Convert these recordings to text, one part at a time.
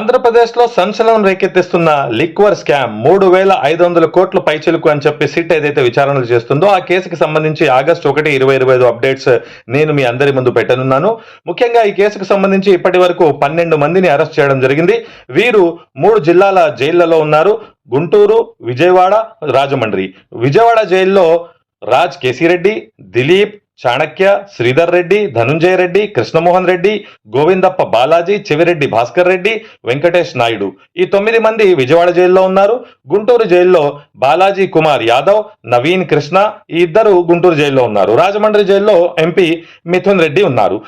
ఆంధ్రప్రదేశ్లో సంచలనం రేకెత్తిస్తున్న liquor scam మూడు వేల ఐదు వందల కోట్ల పైచిలుకు అని చెప్పి సిట్ ఏదైతే విచారణలు చేస్తుందో ఆ కేసుకి సంబంధించి ఆగస్టు ఒకటి ఇరవై ఇరవై ఐదు అప్డేట్స్ నేను మీ అందరి ముందు పెట్టనున్నాను. ముఖ్యంగా ఈ కేసుకు సంబంధించి ఇప్పటి వరకు పన్నెండు మందిని అరెస్ట్ చేయడం జరిగింది. వీరు మూడు జిల్లాల జైళ్ళలో ఉన్నారు. గుంటూరు విజయవాడ రాజమండ్రి. విజయవాడ జైల్లో రాజ్ కేసిరెడ్డి దిలీప్ చాణక్య శ్రీధర్ రెడ్డి ధనుంజయ రెడ్డి కృష్ణమోహన్ రెడ్డి గోవిందప్ప బాలాజీ చెవిరెడ్డి భాస్కర్ రెడ్డి వెంకటేష్ నాయుడు. ఈ తొమ్మిది మంది విజయవాడ జైల్లో ఉన్నారు. గుంటూరు జైల్లో బాలాజీ కుమార్ యాదవ్ నవీన్ కృష్ణ ఈ ఇద్దరు గుంటూరు జైల్లో ఉన్నారు. రాజమండ్రి జైల్లో ఎంపీ మిథున్ రెడ్డి ఉన్నారు.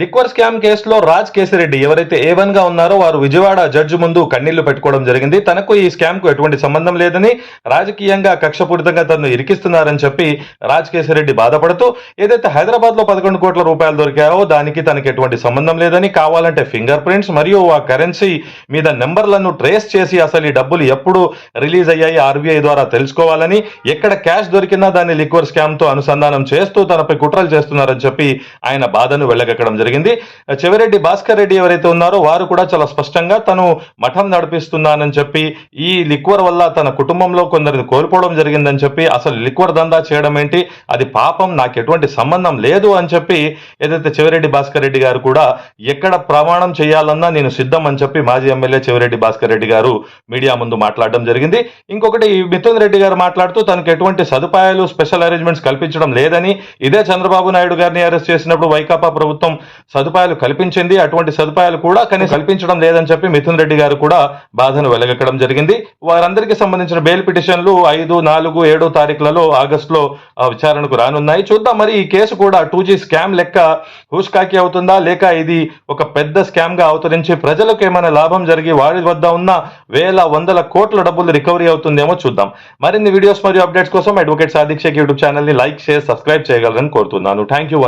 లిక్వర్ స్కామ్ కేసులో రాజ్ కేసిరెడ్డి ఎవరైతే ఏ వన్గా ఉన్నారో వారు విజయవాడ జడ్జి ముందు కన్నీళ్ళు పెట్టుకోవడం జరిగింది. తనకు ఈ స్కామ్కు ఎటువంటి సంబంధం లేదని రాజకీయంగా కక్షపూరితంగా తనను ఇరికిస్తున్నారని చెప్పి రాజ్ కేసిరెడ్డి బాధపడుతూ ఏదైతే హైదరాబాద్లో పదకొండు కోట్ల రూపాయలు దొరికాయో దానికి తనకి ఎటువంటి సంబంధం లేదని కావాలంటే ఫింగర్ ప్రింట్స్ మరియు ఆ కరెన్సీ మీద నెంబర్లను ట్రేస్ చేసి అసలు ఈ డబ్బులు ఎప్పుడు రిలీజ్ అయ్యాయి ఆర్బీఐ ద్వారా తెలుసుకోవాలని ఎక్కడ క్యాష్ దొరికినా దాన్ని లిక్వర్ స్కామ్తో అనుసంధానం చేస్తూ తనపై కుట్రలు చేస్తున్నారని చెప్పి ఆయన బాధను వెళ్ళగక్కడం జరిగింది. చెవిరెడ్డి భాస్కర్ రెడ్డి ఎవరైతే ఉన్నారో వారు కూడా చాలా స్పష్టంగా తను మఠం నడిపిస్తున్నానని చెప్పి ఈ లిక్వర్ వల్ల తన కుటుంబంలో కొందరిని కోల్పోవడం జరిగిందని చెప్పి అసలు లిక్వర్ దందా చేయడం ఏంటి? అది పాపం నాకు ఎటువంటి సంబంధం లేదు అని చెప్పి ఏదైతే చెవిరెడ్డి భాస్కర్ రెడ్డి గారు కూడా ఎక్కడ ప్రమాణం చేయాలన్నా నేను సిద్ధం అని చెప్పి మాజీ ఎమ్మెల్యే చెవిరెడ్డి భాస్కర్ రెడ్డి గారు మీడియా ముందు మాట్లాడడం జరిగింది. ఇంకొకటి మిథున్ రెడ్డి గారు మాట్లాడుతూ తనకు ఎటువంటి సదుపాయాలు స్పెషల్ అరేంజ్మెంట్స్ కల్పించడం లేదని ఇదే చంద్రబాబు నాయుడు గారిని అరెస్ట్ చేసినప్పుడు వైకాపా ప్రభుత్వం సదుపాయాలు కల్పించింది. అటువంటి సదుపాయాలు కూడా కనీసం కల్పించడం లేదని చెప్పి మిథున్ రెడ్డి గారు కూడా బాధను వెలగక్కడం జరిగింది. వారందరికీ సంబంధించిన బెయిల్ పిటిషన్లు ఐదు నాలుగు ఏడో తారీఖులలో ఆగస్టులో ఆ, విచారణకు రానున్నాయి. చూద్దాం మరి ఈ కేసు కూడా టూ జీ స్కామ్ లెక్క హుష్కాకి అవుతుందా? లేక ఇది ఒక పెద్ద స్కామ్గా అవతరించి ప్రజలకు ఏమైనా లాభం జరిగి వారి వద్ద ఉన్న వేల వందల కోట్ల డబ్బులు రికవరీ అవుతుందేమో చూద్దాం. మరిన్ని వీడియోస్ మరియు అప్డేట్స్ కోసం అడ్వకేట్ సాధిక్షేక్ యూట్యూబ్ ఛానల్ని లైక్ షేర్ సబ్స్క్రైబ్ చేయగలరని కోరుతున్నాను. Thank you